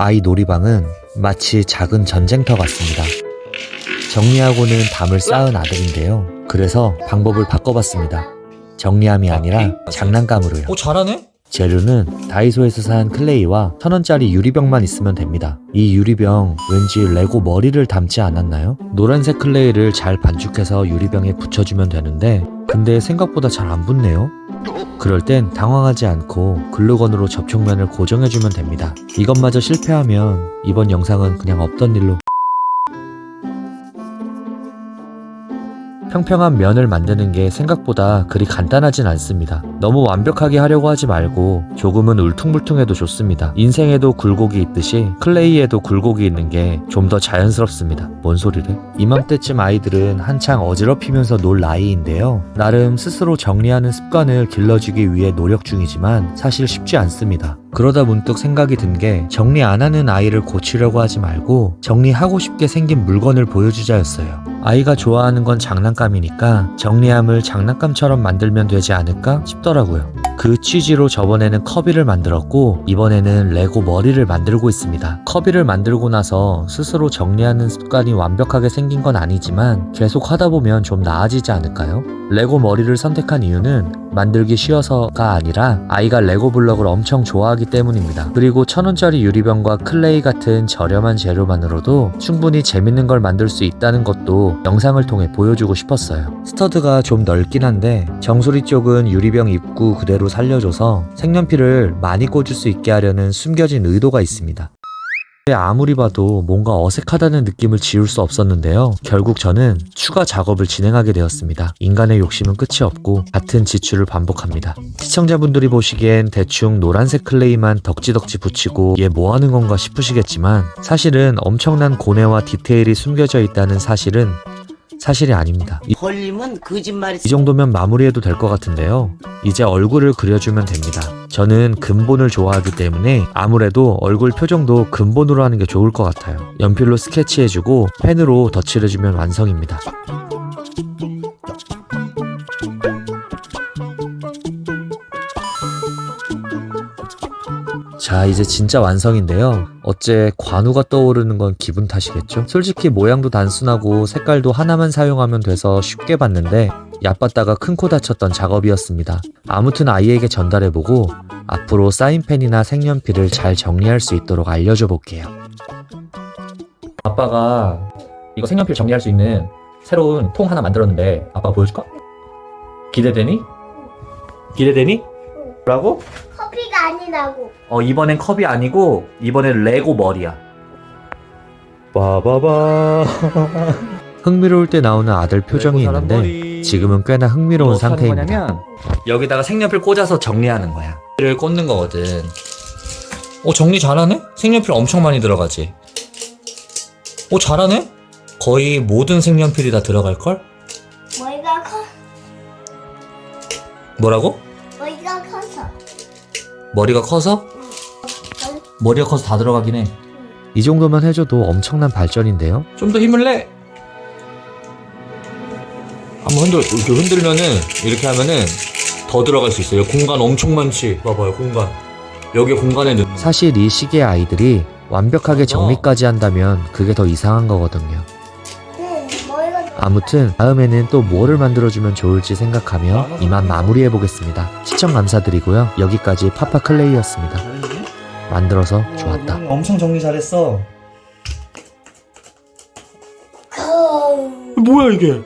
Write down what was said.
아이 놀이방은 마치 작은 전쟁터 같습니다. 정리하고는 담을 쌓은 아들인데요. 그래서 방법을 바꿔봤습니다. 정리함이 아니라 장난감으로요. 오 잘하네? 재료는 다이소에서 산 클레이와 천 원짜리 유리병만 있으면 됩니다. 이 유리병 왠지 레고 머리를 닮지 않았나요? 노란색 클레이를 잘 반죽해서 유리병에 붙여주면 되는데 근데 생각보다 잘 안 붙네요. 그럴 땐 당황하지 않고 글루건으로 접촉면을 고정해주면 됩니다. 이것마저 실패하면 이번 영상은 그냥 없던 일로 평평한 면을 만드는 게 생각보다 그리 간단하진 않습니다. 너무 완벽하게 하려고 하지 말고 조금은 울퉁불퉁해도 좋습니다. 인생에도 굴곡이 있듯이 클레이에도 굴곡이 있는 게 좀 더 자연스럽습니다. 뭔 소리래? 이맘때쯤 아이들은 한창 어지럽히면서 놀 나이인데요. 나름 스스로 정리하는 습관을 길러주기 위해 노력 중이지만 사실 쉽지 않습니다. 그러다 문득 생각이 든 게 정리 안 하는 아이를 고치려고 하지 말고 정리하고 싶게 생긴 물건을 보여주자였어요. 아이가 좋아하는 건 장난감이니까 정리함을 장난감처럼 만들면 되지 않을까 싶더라고요. 그 취지로 저번에는 커비를 만들었고 이번에는 레고 머리를 만들고 있습니다. 커비를 만들고 나서 스스로 정리하는 습관이 완벽하게 생긴 건 아니지만 계속 하다 보면 좀 나아지지 않을까요? 레고 머리를 선택한 이유는 만들기 쉬워서가 아니라 아이가 레고 블럭을 엄청 좋아하기 때문입니다. 그리고 천 원짜리 유리병과 클레이 같은 저렴한 재료만으로도 충분히 재밌는 걸 만들 수 있다는 것도 영상을 통해 보여주고 싶었어요. 스터드가 좀 넓긴 한데 정수리 쪽은 유리병 입구 그대로 살려줘서 색연필을 많이 꽂을 수 있게 하려는 숨겨진 의도가 있습니다. 아무리 봐도 뭔가 어색하다는 느낌을 지울 수 없었는데요. 결국 저는 추가 작업을 진행하게 되었습니다. 인간의 욕심은 끝이 없고 같은 지출을 반복합니다. 시청자분들이 보시기엔 대충 노란색 클레이만 덕지덕지 붙이고 얘 뭐 하는 건가 싶으시겠지만 사실은 엄청난 고뇌와 디테일이 숨겨져 있다는 사실은 사실이 아닙니다. 이- 이 정도면 마무리해도 될 것 같은데요. 이제 얼굴을 그려주면 됩니다. 저는 근본을 좋아하기 때문에 아무래도 얼굴 표정도 근본으로 하는 게 좋을 것 같아요. 연필로 스케치해주고 펜으로 덧칠해주면 완성입니다. 자, 이제 진짜 완성인데요. 어째 관우가 떠오르는 건 기분 탓이겠죠? 솔직히 모양도 단순하고 색깔도 하나만 사용하면 돼서 쉽게 봤는데 얕봤다가 큰 코 다쳤던 작업이었습니다. 아무튼 아이에게 전달해보고 앞으로 사인펜이나 색연필을 잘 정리할 수 있도록 알려줘 볼게요. 아빠가 이거 색연필 정리할 수 있는 새로운 통 하나 만들었는데 아빠 보여줄까? 기대되니? 기대되니? 뭐라고? 아니라고. 어 이번엔 컵이 아니고 이번엔 레고 머리야 빠바바. 흥미로울 때 나오는 아들 표정이 레고 사람 있는데 머리. 지금은 꽤나 흥미로운 어떻게 하는 상태입니다. 거냐면 여기다가 색연필 꽂아서 정리하는 거야 를 꽂는 거거든 오 정리 잘하네? 색연필 엄청 많이 들어가지 오 잘하네? 거의 모든 색연필이 다 들어갈 걸? 머리가 커. 뭐라고? 머리가 커서. 머리가 커서? 머리가 커서 다 들어가긴 해. 이 정도만 해줘도 엄청난 발전인데요. 좀 더 힘을 내. 한번 흔들, 이렇게 흔들면은, 이렇게 하면은 더 들어갈 수 있어요. 공간 엄청 많지. 봐봐요, 공간. 여기 공간에 넣는. 사실 이 시기의 아이들이 완벽하게 정리까지 한다면 그게 더 이상한 거거든요. 아무튼 다음에는 또 뭐를 만들어주면 좋을지 생각하며 이만 마무리해 보겠습니다. 시청 감사드리고요. 여기까지 파파 클레이였습니다. 만들어서 좋았다. 엄청 정리 잘했어. 커. 뭐야, 이게?